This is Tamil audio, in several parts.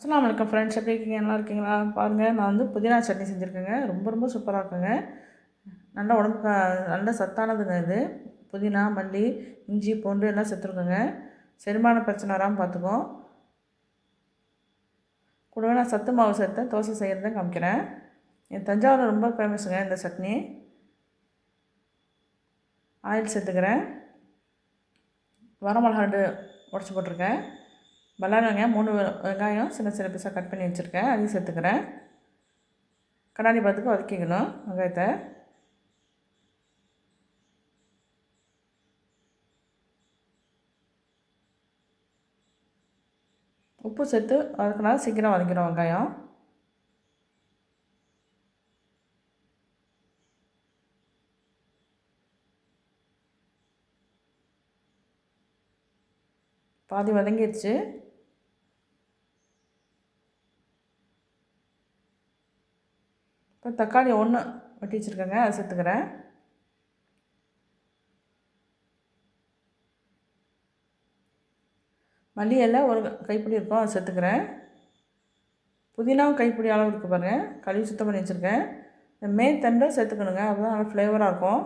அஸ்லாம் வலைக்கம் ஃப்ரெண்ட்ஸ் எப்படி இருக்கீங்க? நல்லா இருக்கீங்களா? பாருங்கள் நான் வந்து புதினா சட்னி செஞ்சுருக்கேங்க. ரொம்ப ரொம்ப சூப்பராக இருக்குங்க. நல்ல உடம்புக்கு நல்ல சத்தானதுங்க இது. புதினா மல்லி இஞ்சி பூண்டு எல்லாம் செத்துருக்கோங்க. செரிமான பிரச்சனை வராமல் பார்த்துக்கோம். கூடவே நான் சத்து மாவு சேர்த்து தோசை செய்கிறத காமிக்கிறேன். என் தஞ்சாவூர் ரொம்ப ஃபேமஸுங்க இந்த சட்னி. ஆயில் சேர்த்துக்கிறேன். வரமிளகா உடச்சி போட்டிருக்கேன். பல்லாரி வெங்காயம் மூணு வெங்காயம் சின்ன சின்ன பீஸாக கட் பண்ணி வச்சுருக்கேன். அதையும் சேர்த்துக்கிறேன். கண்ணாடி பார்த்துக்கு வதக்கிக்கணும் வெங்காயத்தை. உப்பு சேர்த்து வதக்கினா சீக்கிரம் வதக்கிடும் வெங்காயம். பாதி வதங்கிடுச்சு தக்காளி ஒன்று வெட்டி வச்சுருக்கேங்க அதை சேர்த்துக்கிறேன். மல்லி இலை ஒரு கைப்பிடி இருக்கும் அதை சேர்த்துக்கிறேன். புதினாவும் கைப்பிடி அளவு இருக்குது பாருங்கள் கழுவி சுத்தம் பண்ணி வச்சுருக்கேன். இந்த மேத்தண்டை சேர்த்துக்கணுங்க அப்போ தான் நல்லா ஃப்ளேவராக இருக்கும்.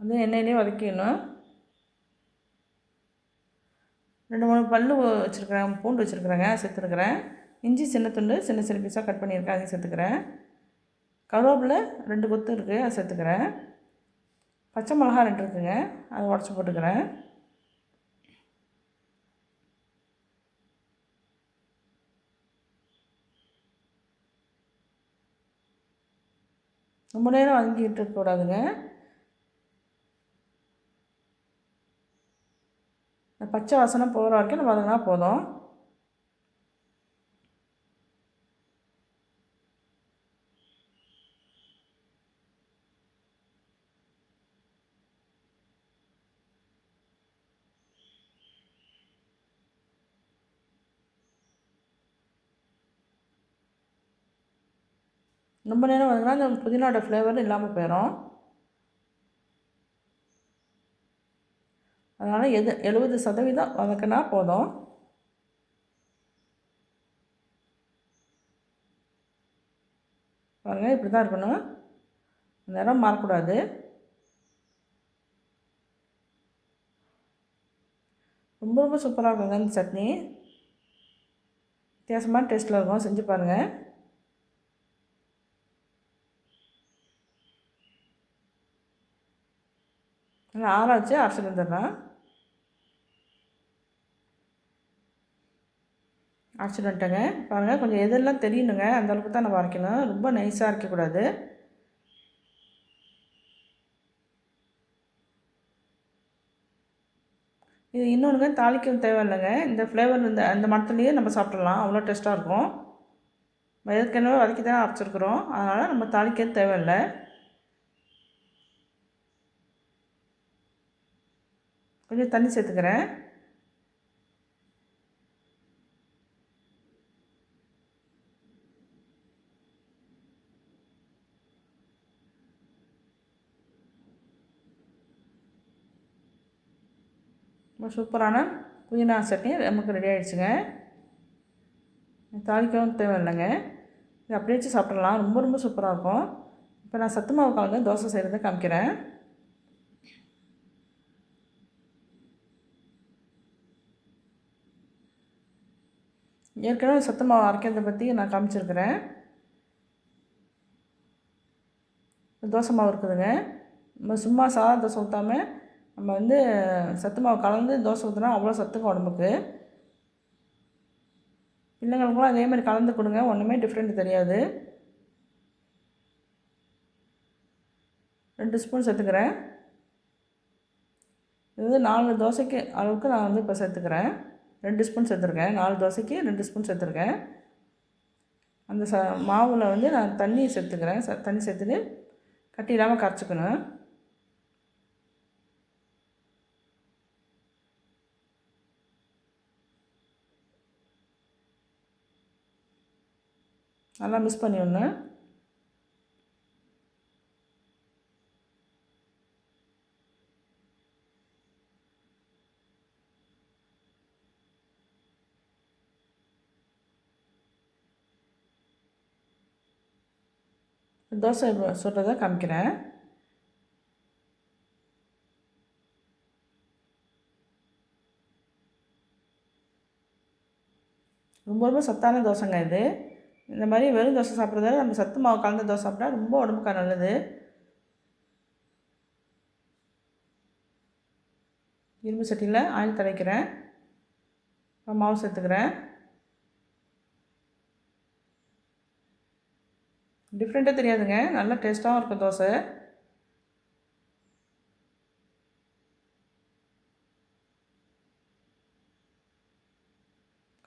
வந்து எண்ணெயிலே வதக்கிடணும். ரெண்டு மூணு பல்லு வச்சுருக்கிறேன் பூண்டு வச்சுருக்குறேங்க சேர்த்துருக்குறேன். இஞ்சி சின்ன துண்டு சின்ன சின்ன பீஸாக கட் பண்ணியிருக்கேன் அதையும் சேர்த்துக்கிறேன். கருவேப்பிலை ரெண்டு கொத்து இருக்குது அதை சேர்த்துக்கிறேன். பச்சை மிளகா ரெண்டு இருக்குதுங்க அதை உடச்சி போட்டுக்கிறேன். ரொம்ப நேரம் வதங்கிட்டு இருக்கக்கூடாதுங்க. இந்த பச்சை வாசனை போகிற வரைக்கும் நம்ம வதங்கினா போதும். ரொம்ப நேரம் வதங்கினா இந்த புதினாவோட ஃப்ளேவர் இல்லாமல் போயிடும் அதனால் எது எழுபது சதவீதம் வதக்கினா போதும். பாருங்கள் இப்படி தான் இருக்கணும். நிறம் மாறக்கூடாது. ரொம்ப ரொம்ப சூப்பராக இருக்குங்க இந்த சட்னி. வித்தியாசமான டேஸ்ட்டில் இருக்கும். செஞ்சு பாருங்கள் நல்லா ஆற அரைச்சிட்டு வந்துடலாம். அரைச்சிட்டு வந்துட்டேங்க. பாருங்கள் கொஞ்சம் எதெல்லாம் தெரியணுங்க அந்த அளவுக்கு தான் நம்ம அரைக்கணும் ரொம்ப நைஸாக அரைக்கக்கூடாது. இது இன்னொன்றுங்க தாளிக்க தேவையில்லைங்க. இந்த ஃப்ளேவர் இந்த அந்த மரத்துலேயே நம்ம சாப்பிட்றலாம் அவ்வளோ டேஸ்ட்டாக இருக்கும். ஏற்கனவே வதக்கி தான் அரைச்சிருக்கிறோம். அதனால் நம்ம தாளிக்க தேவையில்லை. கொஞ்சம் தண்ணி சேர்த்துக்கிறேன். ரொம்ப சூப்பரான புதினா சட்னி நமக்கு ரெடி ஆகிடுச்சுங்க தாளிக்கவும் தேவையில்லைங்க. இது அப்படியே வச்சு சாப்பிட்றலாம் ரொம்ப ரொம்ப சூப்பராக இருக்கும். இப்போ நான் சத்து மாவு கலந்து தோசை செய்கிறத காமிக்கிறேன். ஏற்கனவே சத்து மாவு அரைக்கிறத பற்றி நான் காமிச்சிருக்கிறேன். தோசை மாவு இருக்குதுங்க. நம்ம சும்மா சாதா தோசை ஊற்றாமல் நம்ம வந்து சத்து மாவு கலந்து தோசை ஊற்றினா அவ்வளோ சத்துக்கும் உடம்புக்கு. பிள்ளைங்களுக்குலாம் அதே மாதிரி கலந்து கொடுங்க ஒன்றுமே டிஃப்ரெண்ட் தெரியாது. ரெண்டு ஸ்பூன் சேர்த்துக்கிறேன். இது வந்து நாலு தோசைக்கு அளவுக்கு நான் வந்து இப்போ சேர்த்துக்கிறேன். ரெண்டு ஸ்பூன் சேர்த்துருக்கேன். நாலு தோசைக்கு ரெண்டு ஸ்பூன் சேர்த்துருக்கேன். அந்த ச மாவில் வந்து நான் தண்ணி சேர்த்துக்கிறேன். ச தண்ணி சேர்த்துட்டு கட்டி இல்லாமல் கரைச்சிக்கணும். நல்லா மிக்ஸ் பண்ணிடணும் தோசை சொல்கிறத காமிக்கிறேன். ரொம்ப ரொம்ப சத்தான தோசைங்க இது. இந்த மாதிரி வெறும் தோசை சாப்பிட்றதால நம்ம சத்து மாவு கலந்த தோசை சாப்பிட்டா ரொம்ப உடம்புக்கு நல்லது. இரும்பு சட்டியில் ஆயில் தடைக்கிறேன் மாவு சேர்த்துக்கிறேன். டிஃப்ரெண்ட்டாக தெரியாதுங்க. நல்லா டேஸ்ட்டாகவும் இருக்கும் தோசை.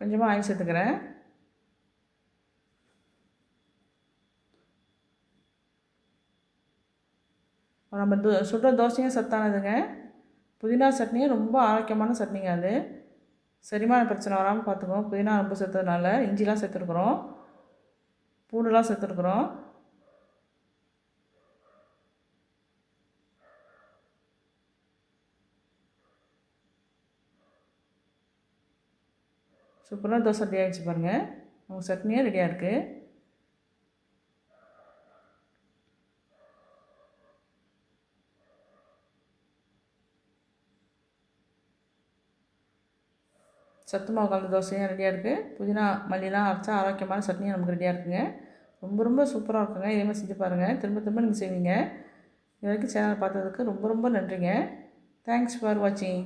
கொஞ்சமாக ஆயில் சேர்த்துக்கிறேன். நம்ம தோ சுடுற தோசையும் சத்தானதுங்க. புதினா சட்னியும் ரொம்ப ஆரோக்கியமான சட்னிங்க அது. செரிமான பிரச்சனை வராமல் பார்த்துக்குவோம் புதினா ரொம்ப சேர்த்ததுனால இஞ்சிலாம் சேர்த்துருக்குறோம். பூண்டுலாம் சேர்த்துருக்குறோம். சூப்பராக தோசை ரெடி ஆகிடுச்சு பாருங்கள் உங்கள் சட்னியும் ரெடியாக இருக்குது சத்துமாவு கலந்த தோசையும் ரெடியாக இருக்குது புதினா மல்லிலாம் அரைச்சா ஆரோக்கியமான சட்னியும் நமக்கு ரெடியாக இருக்குங்க. ரொம்ப ரொம்ப சூப்பராக இருக்குங்க. இதேமாதிரி செஞ்சு பாருங்கள் திரும்ப திரும்ப நீங்கள் செய்வீங்க. இது வரைக்கும் சேனல் பார்த்ததுக்கு ரொம்ப ரொம்ப நன்றிங்க. தேங்க்ஸ் ஃபார் வாட்சிங்